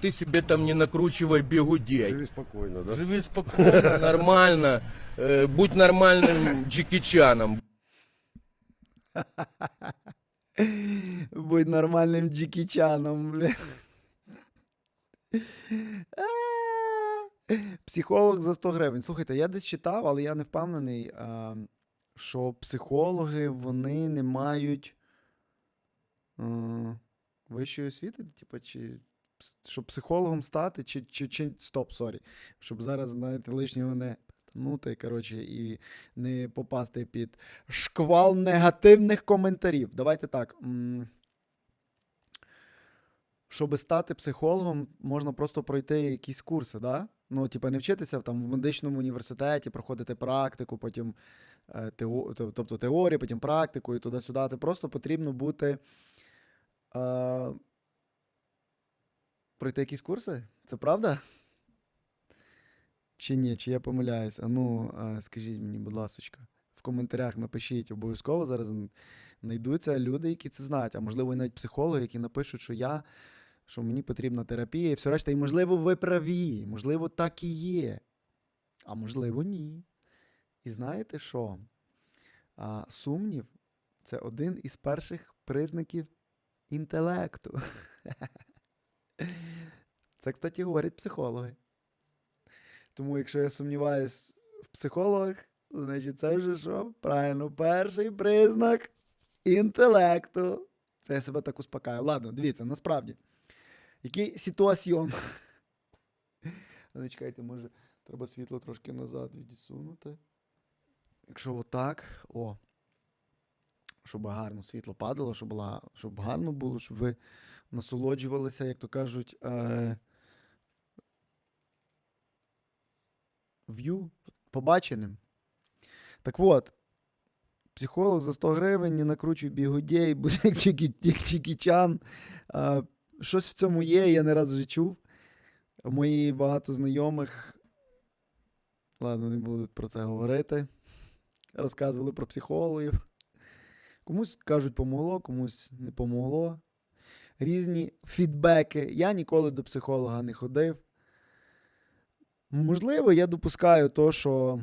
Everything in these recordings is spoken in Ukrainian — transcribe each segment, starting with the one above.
Ты себе там не накручивай бегудей. Живи спокойно, да? Живи спокойно, нормально. э, Будь нормальным Джеки Чаном. Будь нормальним джекічаном, бля. А, Психолог за 100 гривень. Слухайте, я десь читав, але я не впевнений, а, що психологи вони не мають а, вищої освіти, типу, чи ps- щоб психологом стати, чи, чи, чи стоп, сорі. Щоб зараз, знаєте, лишнього не танути, коротше, і не попасти під шквал негативних коментарів. Давайте так. Щоб стати психологом, можна просто пройти якісь курси, да? Ну, типу, не вчитися там в медичному університеті, проходити практику, потім е, тео, тобто теорію, потім практику і туди-сюди. Це просто потрібно бути. Е, пройти якісь курси? Це правда? Чи ні? Чи я помиляюсь? А ну, скажіть мені, будь ласка, в коментарях напишіть обов'язково зараз знайдуться люди, які це знають, а можливо, і навіть психологи, які напишуть, що я, що мені потрібна терапія і все решта. І можливо, ви праві, можливо, так і є. А можливо, ні. І знаєте що? А, сумнів це один із перших признаків інтелекту. Це, кстати, говорять психологи. Тому, якщо я сумніваюсь в психологах, значить це вже що? Правильно, перший признак інтелекту. Це я себе так успокаю. Ладно, дивіться, насправді. Який ситуаціон? Ну, чекайте, може, треба світло трошки назад відсунути. Якщо отак, о. Щоб гарно світло падало, щоб, щоб гарно було, щоб ви насолоджувалися, як то кажуть, е, в'ю побаченим. Так от, психолог за 100 гривень, не накручуй бігудей, будь як Чікічан. Щось в цьому є, я не раз вже чув. Мої багато знайомих, ладно, не буду про це говорити. Розказували про психологів. Комусь кажуть, помогло, комусь не помогло. Різні фідбеки. Я ніколи до психолога не ходив. Можливо, я допускаю то, що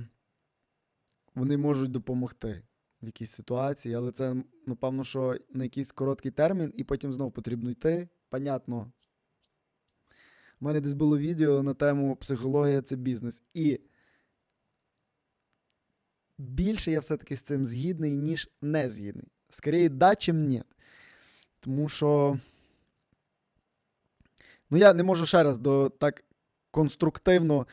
вони можуть допомогти в якійсь ситуації, але це, напевно, що на якийсь короткий термін, і потім знов потрібно йти. Понятно. У мене десь було відео на тему психологія це бізнес. І більше я все-таки з цим згідний, ніж не згідний. Скоріше, да, чим ні. Тому що. Ну, я не можу ще раз до так конструктивно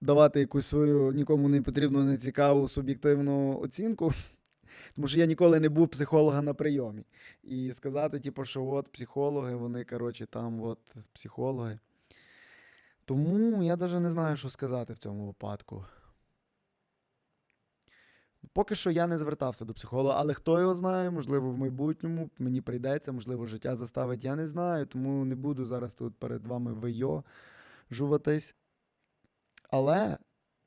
давати якусь свою нікому не потрібну, не цікаву суб'єктивну оцінку. Тому що я ніколи не був психолога на прийомі. І сказати, типу, що от психологи, вони, коротше, там от психологи. Тому я навіть не знаю, що сказати в цьому випадку. Поки що я не звертався до психолога, але хто його знає, можливо, в майбутньому мені прийдеться, можливо, життя заставить, я не знаю, тому не буду зараз тут перед вами вийожуватись. Але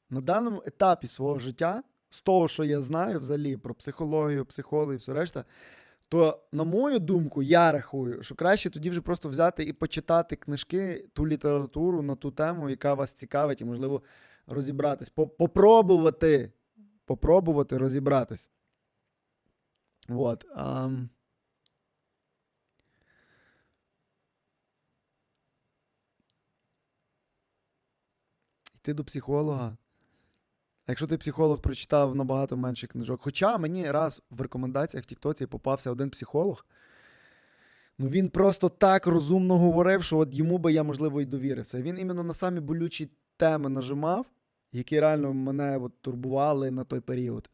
на даному етапі свого життя, з того, що я знаю взагалі про психологію, психологію і все решта, то, на мою думку, я рахую, що краще тоді вже просто взяти і почитати книжки, ту літературу на ту тему, яка вас цікавить, і, можливо, розібратись, попробувати, попробувати розібратись. Вот. ам. Йти до психолога. Якщо ти психолог прочитав набагато менше книжок. Хоча мені раз в рекомендаціях в Тіктоці попався один психолог. Ну він просто так розумно говорив, що от йому би я, можливо, і довірився. Він іменно на самі болючі теми нажимав, які реально мене от, турбували на той період.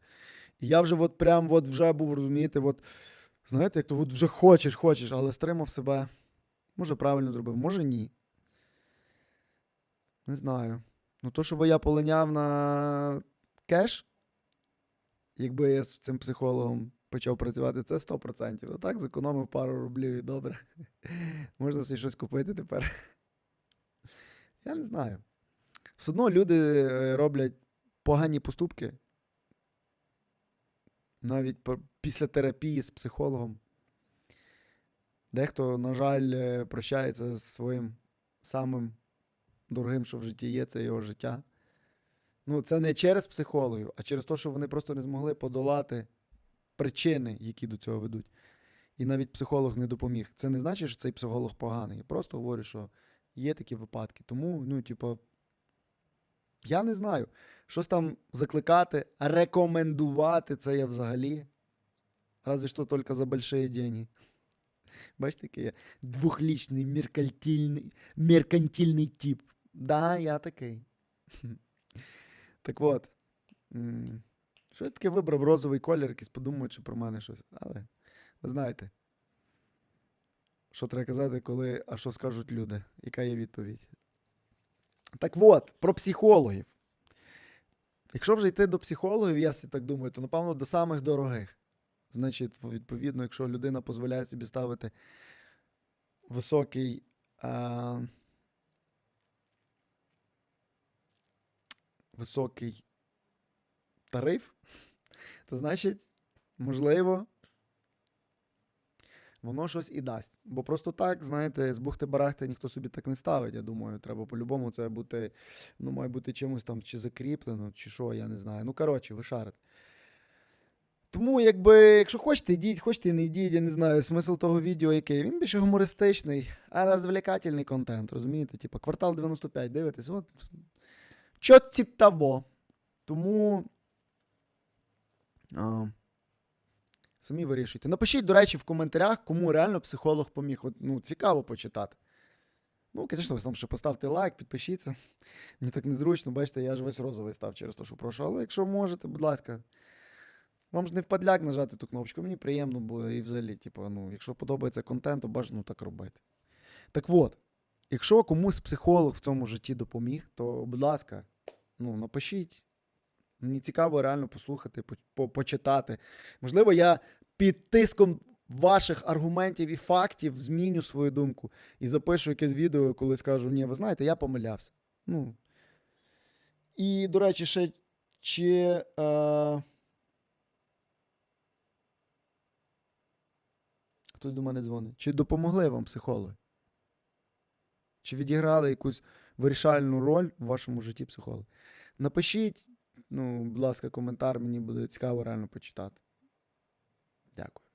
І я вже от прям от вже був розумієте, от, знаєте, як то от вже хочеш, хочеш, але стримав себе. Може, правильно зробив, може ні. Не знаю. Ну, то, щоб я полиняв на кеш, якби я з цим психологом почав працювати, це 100%. А так, зекономив пару рублів і добре. Можна собі щось купити тепер. Я не знаю. Все одно люди е, роблять погані поступки. Навіть після терапії з психологом. Дехто, на жаль, е, прощається з своїм самим дорогим, що в житті є, це його життя. Ну, це не через психологів, а через те, що вони просто не змогли подолати причини, які до цього ведуть. І навіть психолог не допоміг. Це не значить, що цей психолог поганий. Я просто говорю, що є такі випадки. Тому, ну, типу, я не знаю. Щось там закликати, рекомендувати це я взагалі. Разве що тільки за большие деньги. Бачите, який я двохлічний меркантильний, меркантильний тип. Да, я такий. Так от. Що я таке вибрав розовий колір, якийсь подумаючи про мене щось. Але ви знаєте, що треба казати, коли, а що скажуть люди? Яка є відповідь? Так от, про психологів. Якщо вже йти до психологів, я так думаю, то напевно до самих дорогих. Значить, відповідно, якщо людина дозволяє собі ставити високий. А, високий тариф, то значить, можливо, воно щось і дасть. Бо просто так, знаєте, з бухти-барахти ніхто собі так не ставить. Я думаю, треба по-любому це бути, ну, має бути чимось там чи закріплено, чи що, я не знаю. Ну, коротше, ви шарите. Тому, якби, якщо хочете, йдіть, хочете, не йдіть, я не знаю, смисл того відео який. Він більше гумористичний, а розвлекательний контент, розумієте? Типа квартал 95, дивитесь, от. Чо тип того. Тому. А, самі вирішуйте. Напишіть, до речі, в коментарях, кому реально психолог поміг. От, ну, цікаво почитати. Ну, звісно, там ще поставте лайк, підпишіться. Мені так незручно, бачите, я ж весь розовий став через те, що прошу. Але якщо можете, будь ласка. Вам ж не впадляк нажати ту кнопочку, мені приємно буде і взагалі, типу, ну, якщо подобається контент, то бажано так робити. Так от, якщо комусь психолог в цьому житті допоміг, то, будь ласка, ну, напишіть. Мені цікаво реально послухати, по- по- почитати. Можливо, я під тиском ваших аргументів і фактів зміню свою думку і запишу якесь відео, коли скажу, ні, ви знаєте, я помилявся. Ну. І, до речі, ще чи. Е... Хтось до мене дзвонить. Чи допомогли вам психологи? Чи відіграли якусь вирішальну роль в вашому житті психологи? Напишіть, ну, будь ласка, коментар, мені буде цікаво реально почитати. Дякую.